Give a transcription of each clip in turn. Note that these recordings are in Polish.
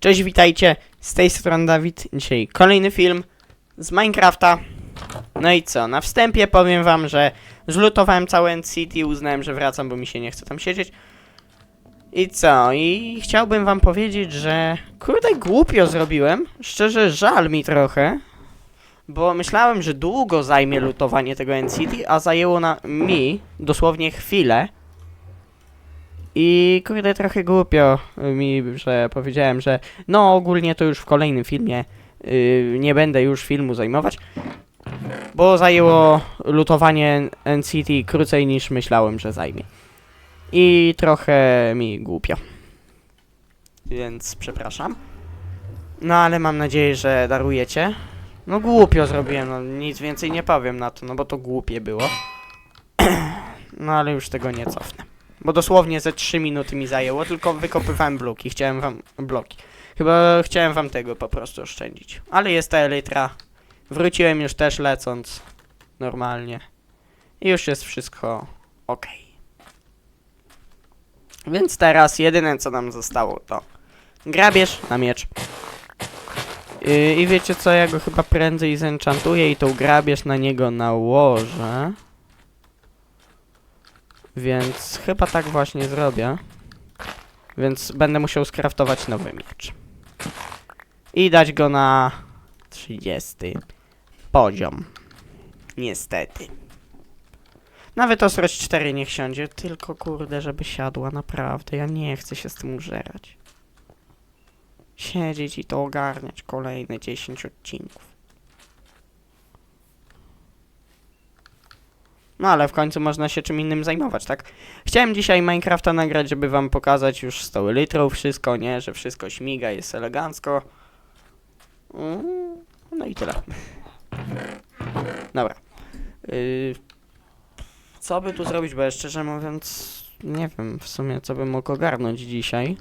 Cześć, witajcie, z tej strony Dawid. Dzisiaj kolejny film z Minecrafta. No i co, na wstępie powiem wam, że zlutowałem całe End-City i uznałem, że wracam, bo mi się nie chce tam siedzieć. I co, i chciałbym wam powiedzieć, że kurde głupio zrobiłem, szczerze żal mi trochę, bo myślałem, że długo zajmie lutowanie tego End-City, a zajęło na mi dosłownie chwilę. I kurde trochę głupio mi, że powiedziałem, że no ogólnie to już w kolejnym filmie yy, nie będę już filmu zajmować, bo zajęło lutowanie NCT krócej niż myślałem, że zajmie. I trochę mi głupio. Więc przepraszam. No ale mam nadzieję, że darujecie. No głupio zrobiłem, no nic więcej nie powiem na to, no bo to głupie było. no ale już tego nie cofnę. Bo dosłownie ze 3 minuty mi zajęło, tylko wykopywałem bloki. Chciałem wam. bloki. Chyba chciałem wam tego po prostu oszczędzić. Ale jest ta elytra. Wróciłem już też lecąc. Normalnie. I już jest wszystko ok. Więc teraz jedyne co nam zostało to grabież na miecz. Yy, I wiecie co, ja go chyba prędzej zenchantuję i tą grabież na niego nałożę. Więc chyba tak właśnie zrobię. Więc będę musiał skraftować nowy miecz. I dać go na 30 poziom. Niestety. Nawet ostrość 4 niech siądzie, tylko kurde, żeby siadła naprawdę. Ja nie chcę się z tym użerać. Siedzieć i to ogarniać kolejne 10 odcinków. No ale w końcu można się czym innym zajmować, tak? Chciałem dzisiaj Minecrafta nagrać, żeby wam pokazać już tą litrą wszystko, nie? Że wszystko śmiga, jest elegancko. Mm, No i tyle. Dobra. Yy, co by tu zrobić, bo ja szczerze mówiąc nie wiem w sumie co bym mógł ogarnąć dzisiaj.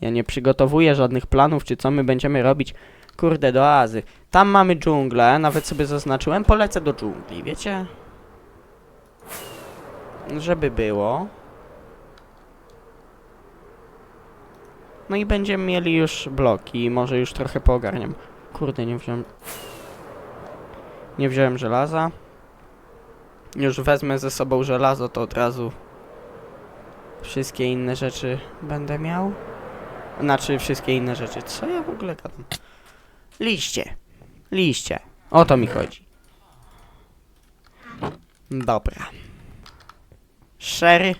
Ja nie przygotowuję żadnych planów, czy co my będziemy robić. Kurde, do Azy. Tam mamy dżunglę, nawet sobie zaznaczyłem, polecę do dżungli, wiecie? Żeby było. No i będziemy mieli już bloki, może już trochę poogarniam. Kurde, nie wziąłem... Nie wziąłem żelaza. Już wezmę ze sobą żelazo, to od razu wszystkie inne rzeczy będę miał. Znaczy, wszystkie inne rzeczy. Co ja w ogóle gadam? Liście. Liście. O to mi chodzi. Dobra. Sherry.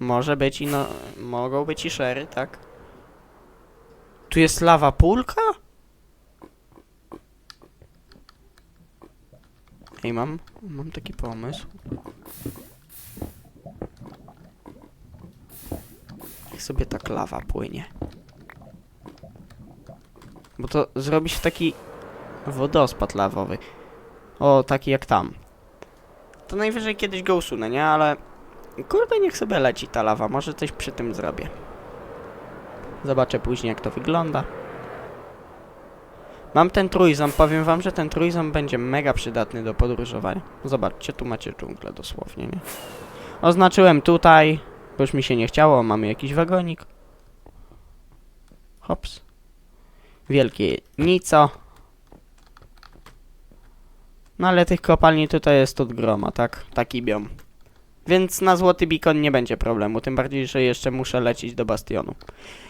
Może być i no... Mogą być i sherry, tak? Tu jest lawa pulka? Ej, mam... Mam taki pomysł. Niech sobie tak lawa płynie. Bo to zrobi się taki wodospad lawowy. O, taki jak tam. To najwyżej kiedyś go usunę, nie? Ale Kurde, niech sobie leci ta lawa, może coś przy tym zrobię. Zobaczę później, jak to wygląda. Mam ten trójząb, powiem wam, że ten trójząb będzie mega przydatny do podróżowania. Zobaczcie, tu macie dżunglę dosłownie, nie? Oznaczyłem tutaj, bo już mi się nie chciało, mamy jakiś wagonik. Hops. Wielkie nico. No ale tych kopalni tutaj jest od groma, tak? Taki biom. Więc na złoty bikon nie będzie problemu, tym bardziej, że jeszcze muszę lecieć do bastionu.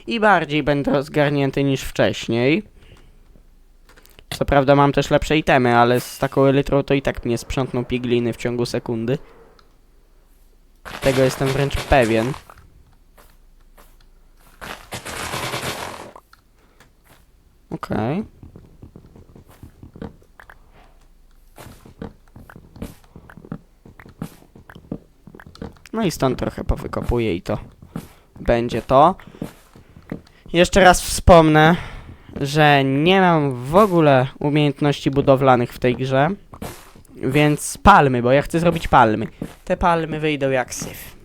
I bardziej będę rozgarnięty niż wcześniej. Co prawda mam też lepsze itemy, ale z taką elytrą to i tak mnie sprzątną pigliny w ciągu sekundy. Tego jestem wręcz pewien. Okej. No i stąd trochę powykopuję i to będzie to. Jeszcze raz wspomnę, że nie mam w ogóle umiejętności budowlanych w tej grze. Więc palmy, bo ja chcę zrobić palmy. Te palmy wyjdą jak syf.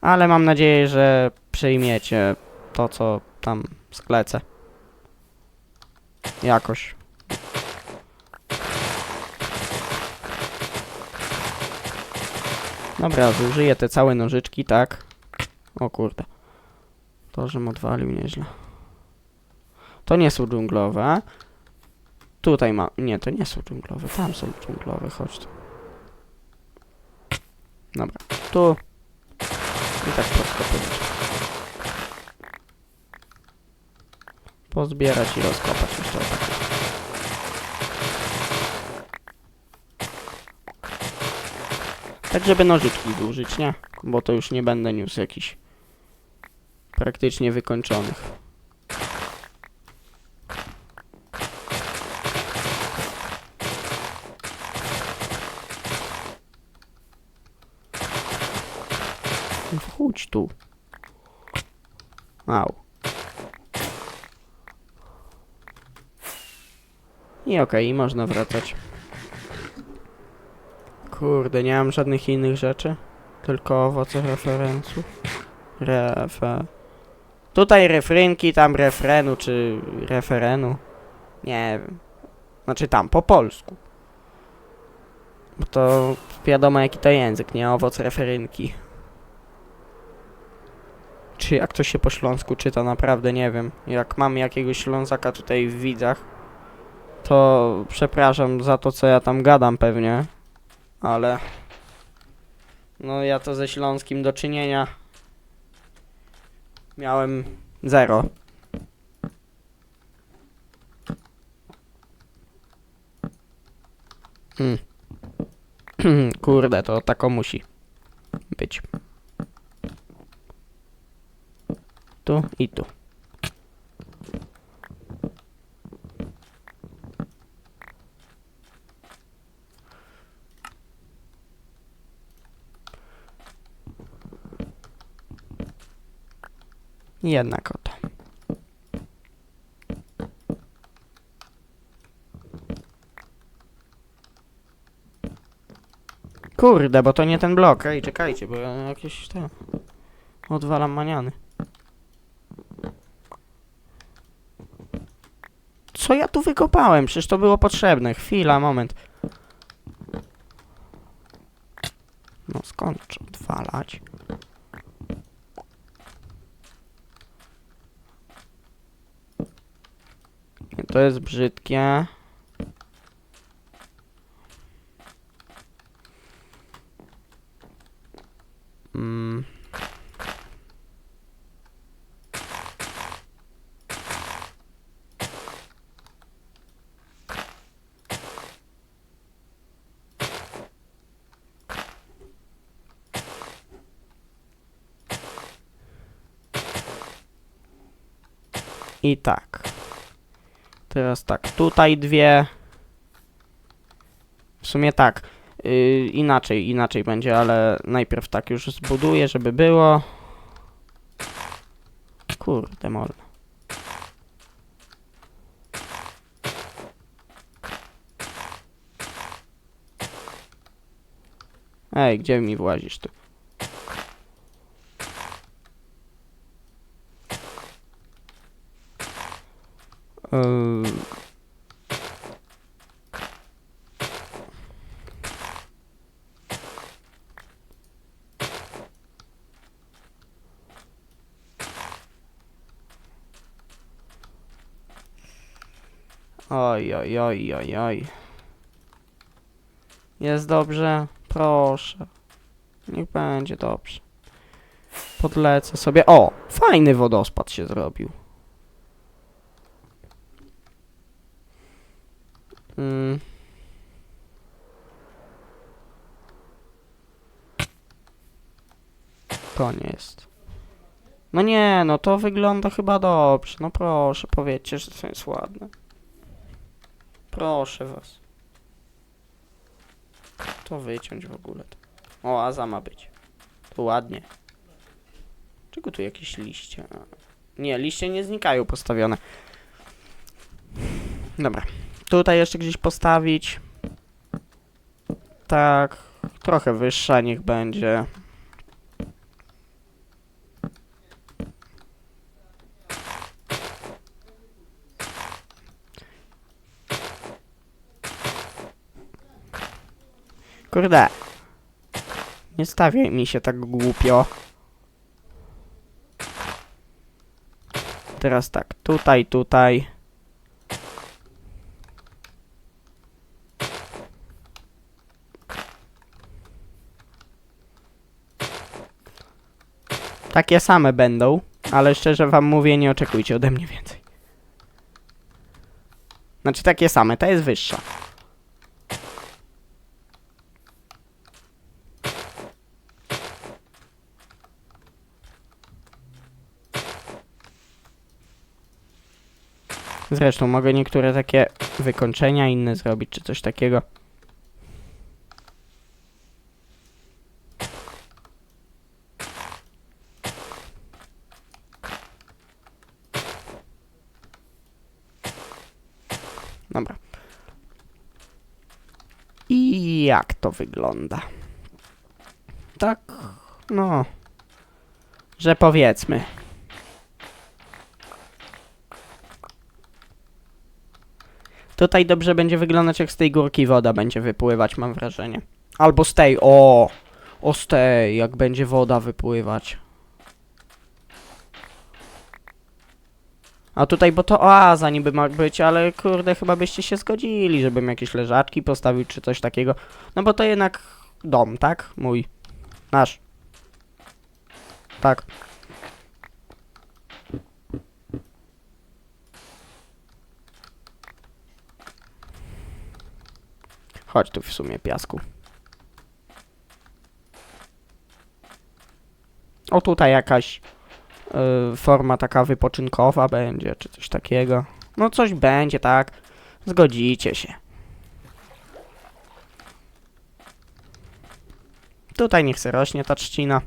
Ale mam nadzieję, że przyjmiecie to, co tam sklecę. Jakoś. Dobra, zużyję te całe nożyczki, tak. O kurde. To, żem odwalił nieźle. To nie są dżunglowe. Tutaj ma... Nie, to nie są dżunglowe. Tam są dżunglowe, chodź tu. Dobra, tu. I tak prosto. Pozbierać i rozkopać jeszcze tak. Tak, żeby nożyczki zużyć, nie? Bo to już nie będę niósł jakichś praktycznie wykończonych. Wchódź tu. Au. I okej, i można wracać. Kurde, nie mam żadnych innych rzeczy. Tylko owoce referencu. Refe... Tutaj refrynki, tam refrenu, czy referenu. Nie wiem. Znaczy tam, po polsku. Bo to wiadomo jaki to język, nie? Owoc referynki. Czy jak to się po śląsku czyta, naprawdę nie wiem. Jak mam jakiegoś ślązaka tutaj w widzach, to przepraszam za to, co ja tam gadam pewnie, ale no ja to ze śląskim do czynienia miałem zero. Hmm. Kurde, to tako musi być. Tu i tu. Jednak oto. Kurde, bo to nie ten blok. Ej, czekajcie, bo ja jakieś te... Odwalam maniany. Co ja tu wykopałem? Przecież to było potrzebne. Chwila, moment. No skończ odwalać. To jest brzydkie. Mm. I tak. Tak, tutaj dwie. W sumie tak. Yy, inaczej, inaczej będzie, ale najpierw tak już zbuduję, żeby było. Kurde, mol. Ej, gdzie mi włazisz tu? Yy, Oj, oj, oj, oj, oj. Jest dobrze? Proszę. Niech będzie dobrze. Podlecę sobie. O! Fajny wodospad się zrobił. Mm. To nie jest. No nie, no to wygląda chyba dobrze. No proszę, powiedzcie, że to jest ładne. Proszę was. To wyciąć w ogóle. O, Aza ma być. To ładnie. Czego tu jakieś liście? Nie, liście nie znikają postawione. Dobra. Tutaj jeszcze gdzieś postawić. Tak. Trochę wyższa niech będzie. Kurde. Nie stawiaj mi się tak głupio. Teraz tak, tutaj, tutaj. Takie same będą, ale szczerze wam mówię, nie oczekujcie ode mnie więcej. Znaczy takie same, ta jest wyższa. Zresztą mogę niektóre takie wykończenia inne zrobić, czy coś takiego. Dobra. I jak to wygląda? Tak, no, że powiedzmy. Tutaj dobrze będzie wyglądać, jak z tej górki woda będzie wypływać, mam wrażenie. Albo z tej, o! O z tej, jak będzie woda wypływać. A tutaj, bo to oaza niby ma być, ale kurde, chyba byście się zgodzili, żebym jakieś leżaczki postawił, czy coś takiego. No bo to jednak dom, tak? Mój. Nasz. Tak. Chodź tu w sumie, piasku. O, tutaj jakaś y, forma taka wypoczynkowa będzie, czy coś takiego. No coś będzie, tak. Zgodzicie się. Tutaj niech se rośnie ta trzcina.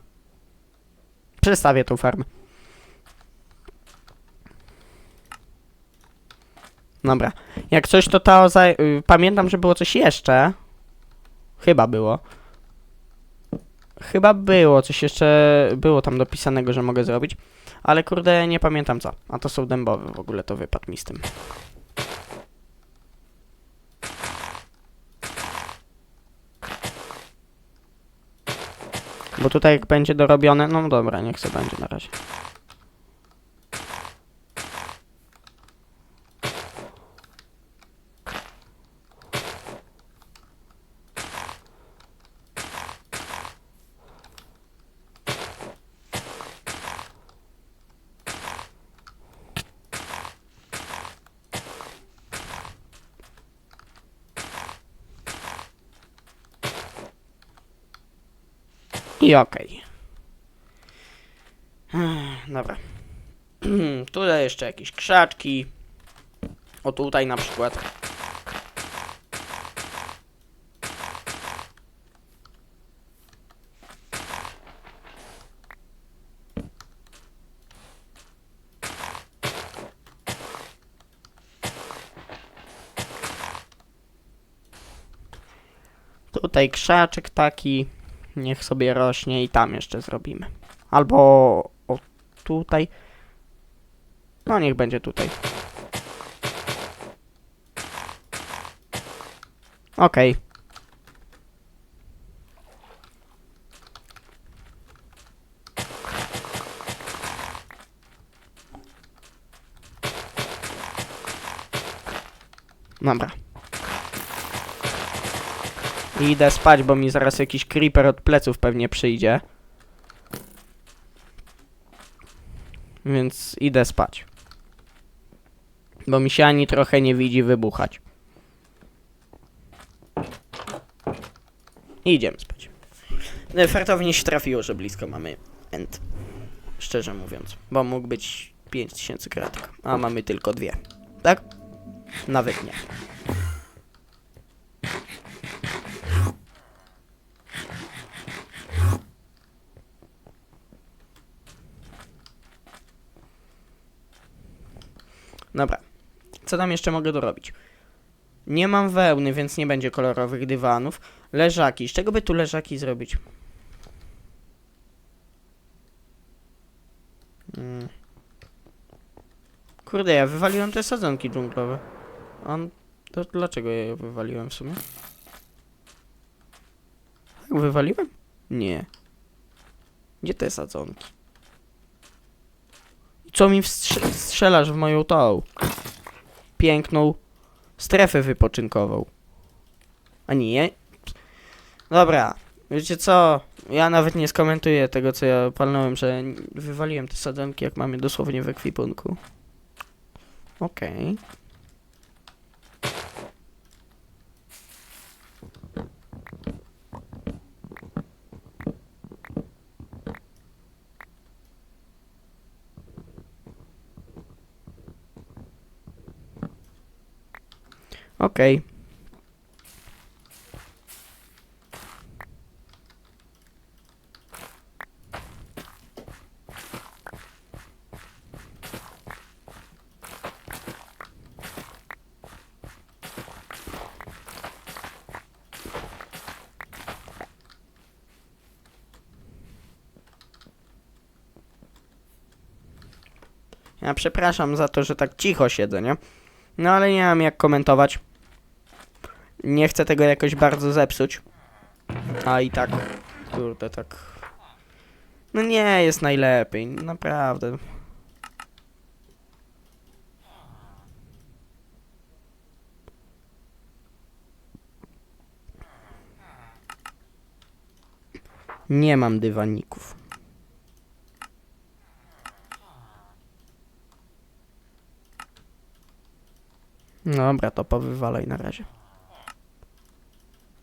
Przestawię tą farmę. Dobra. Jak coś to ta za... y, Pamiętam, że było coś jeszcze. Chyba było. Chyba było, coś jeszcze było tam dopisanego, że mogę zrobić. Ale kurde, nie pamiętam co. A to są dębowe w ogóle, to wypadł mi z tym. Bo tutaj jak będzie dorobione, no dobra, niech sobie będzie na razie. I okej. Ech, Dobra. tutaj jeszcze jakieś krzaczki. O tutaj na przykład. Tutaj krzaczek taki. Niech sobie rośnie i tam jeszcze zrobimy. Albo o tutaj. No niech będzie tutaj. Okej. Dobra. I Idę spać, bo mi zaraz jakiś creeper od pleców pewnie przyjdzie. Więc idę spać. Bo mi się ani trochę nie widzi wybuchać. I idziemy spać. No, Fartownie się trafiło, że blisko mamy end. Szczerze mówiąc. Bo mógł być 5000 kratek. A mamy tylko dwie. Tak? Nawet nie. Dobra. Co tam jeszcze mogę dorobić? Nie mam wełny, więc nie będzie kolorowych dywanów. Leżaki. Z czego by tu leżaki zrobić? Mm. Kurde, ja wywaliłem te sadzonki dżunglowe. On... To dlaczego ja je wywaliłem w sumie? Tak, wywaliłem? Nie. Gdzie te sadzonki? Co mi strzelasz w moją tą piękną strefę wypoczynkową? A nie? Dobra, wiecie co? Ja nawet nie skomentuję tego, co ja palnąłem, że wywaliłem te sadzonki, jak mamy dosłownie w ekwipunku. Okej. Okej. Ja przepraszam za to, że tak cicho siedzę, nie? No ale nie mam jak komentować. Nie chcę tego jakoś bardzo zepsuć. A i tak, kurde, tak. No nie jest najlepiej, naprawdę. Nie mam dywaników. Dobra, to powywalaj na razie.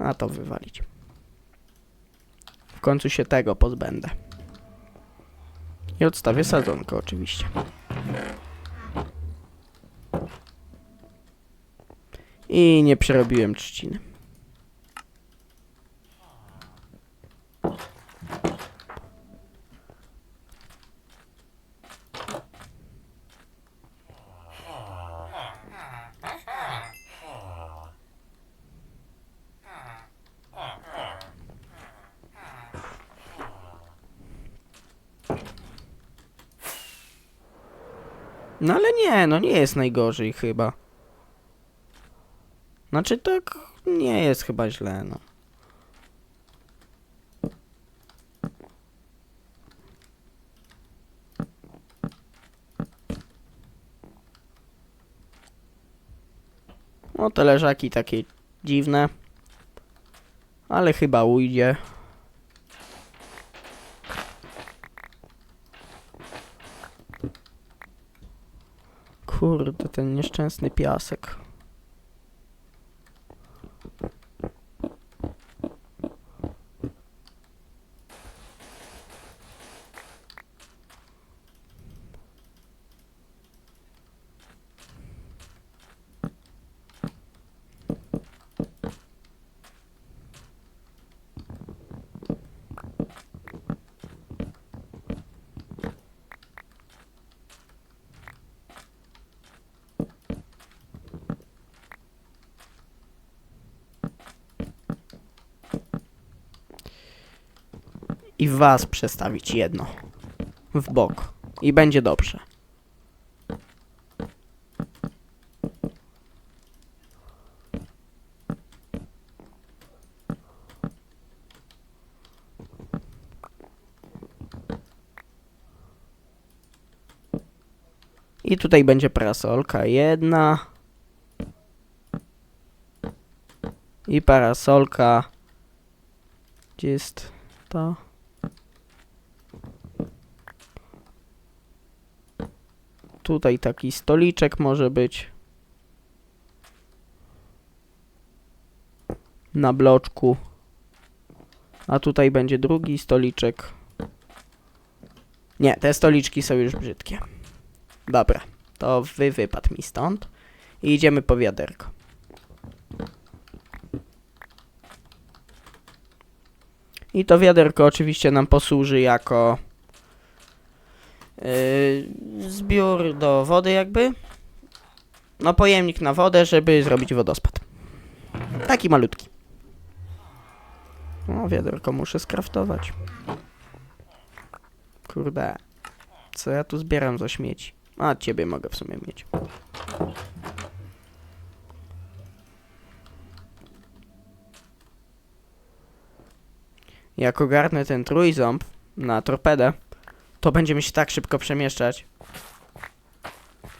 A to wywalić. W końcu się tego pozbędę. I odstawię sadzonkę oczywiście. I nie przerobiłem trzciny. No nie jest najgorzej chyba. Znaczy tak nie jest chyba źle, no. No te leżaki takie dziwne. Ale chyba ujdzie. Kurde, ten nieszczęsny piasek. I was przestawić jedno. W bok. I będzie dobrze. I tutaj będzie parasolka jedna. I parasolka. Gdzie jest to? Tutaj taki stoliczek może być. Na bloczku. A tutaj będzie drugi stoliczek. Nie, te stoliczki są już brzydkie. Dobra, to wy wypadł mi stąd. I idziemy po wiaderko. I to wiaderko oczywiście nam posłuży jako yy, zbiór do wody jakby. No pojemnik na wodę, żeby zrobić wodospad. Taki malutki. No wiaderko muszę skraftować. Kurde. Co ja tu zbieram za śmieci? A ciebie mogę w sumie mieć. Jak ogarnę ten trójząb na torpedę, to będziemy się tak szybko przemieszczać.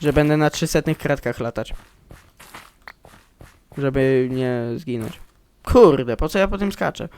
Że będę na 300 kratkach latać. Żeby nie zginąć. Kurde, po co ja po tym skaczę?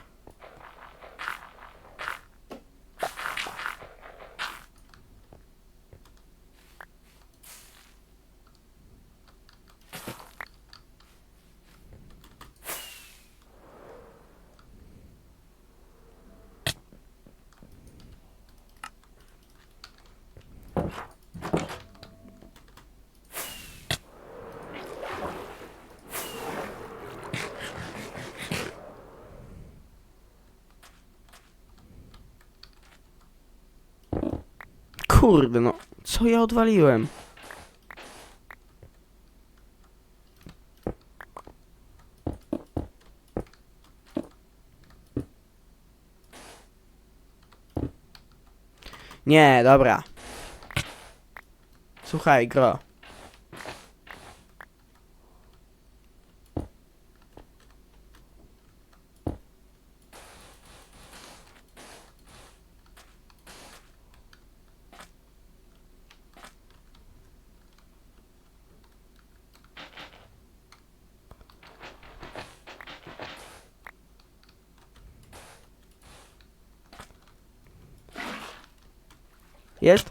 Kurde, no. Co ja odwaliłem? Nie, dobra. Słuchaj, gro. Jest?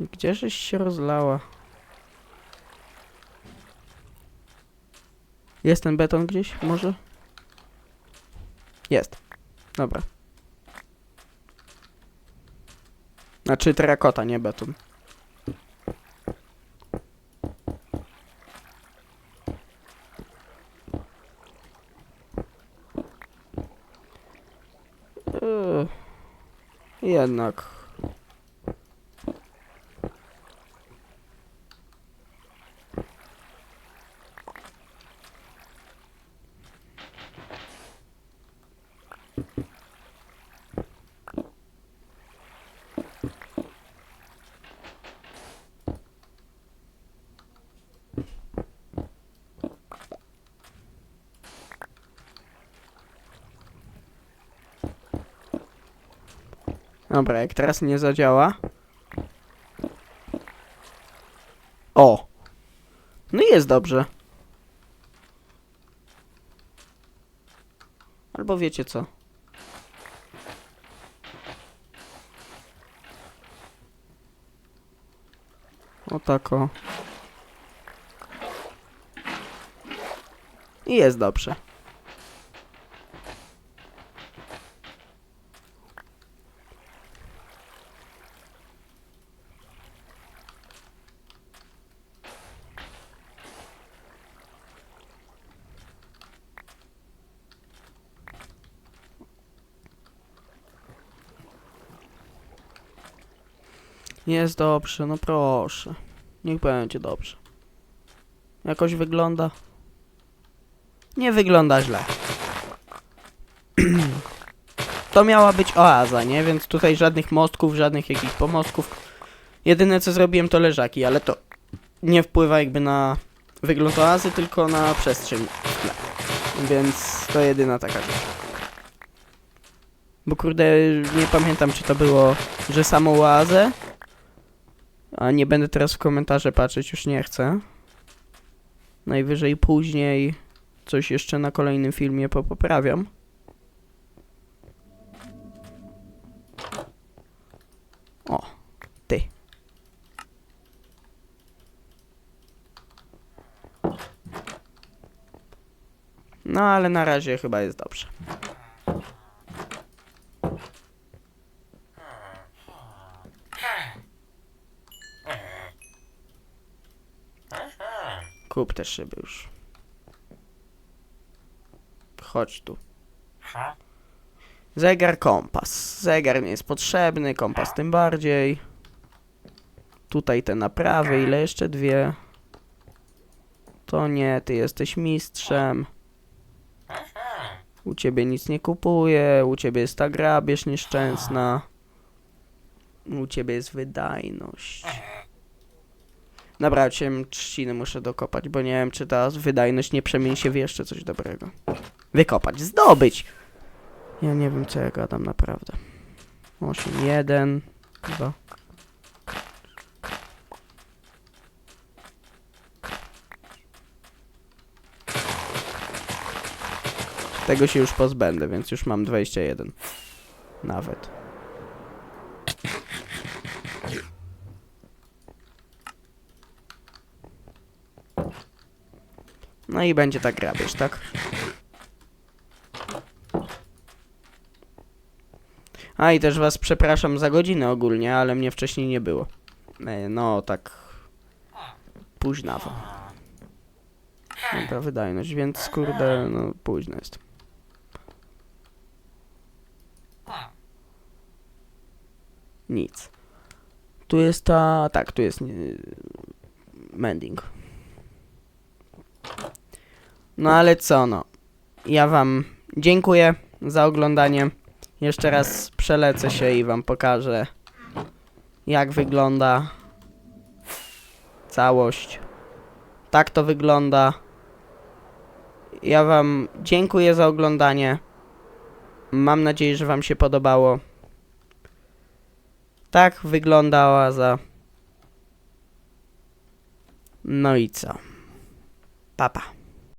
Gdzieżeś się rozlała? Jest ten beton gdzieś? Może? Jest. Dobra. Znaczy terakota, nie beton. Jednak. Dobra, jak teraz nie zadziała. O! No jest dobrze. Albo wiecie co? O tak o. I jest dobrze. Jest dobrze, no proszę. Niech będzie dobrze. Jakoś wygląda? Nie wygląda źle. to miała być oaza, nie? Więc tutaj żadnych mostków, żadnych jakichś pomostków. Jedyne co zrobiłem to leżaki, ale to nie wpływa jakby na wygląd oazy, tylko na przestrzeń. Więc to jedyna taka rzecz. Bo kurde, nie pamiętam czy to było, że samą oazę a nie będę teraz w komentarze patrzeć, już nie chcę. Najwyżej później coś jeszcze na kolejnym filmie popoprawiam. O, ty. No ale na razie chyba jest dobrze. Kup te szyby już. Chodź tu. Zegar, kompas. Zegar nie jest potrzebny, kompas tym bardziej. Tutaj te naprawy, ile jeszcze dwie? To nie, ty jesteś mistrzem. U ciebie nic nie kupuję, u ciebie jest ta grabież nieszczęsna. U ciebie jest wydajność. Dobra, ciem trzciny muszę dokopać, bo nie wiem, czy ta wydajność nie przemieni się w jeszcze coś dobrego. Wykopać, zdobyć! Ja nie wiem, co ja gadam naprawdę. 8, 1, 2. Tego się już pozbędę, więc już mam 21. Nawet. No i będzie tak grabież, tak? A i też was przepraszam za godzinę ogólnie, ale mnie wcześniej nie było. E, No tak późnawo. Dobra, wydajność, więc kurde, no późno jest. Nic. Tu jest ta, tak, tu jest mending. No ale co no. Ja wam dziękuję za oglądanie. Jeszcze raz przelecę się i wam pokażę jak wygląda całość. Tak to wygląda. Ja wam dziękuję za oglądanie. Mam nadzieję, że wam się podobało. Tak wygląda oaza. No i co? Papa.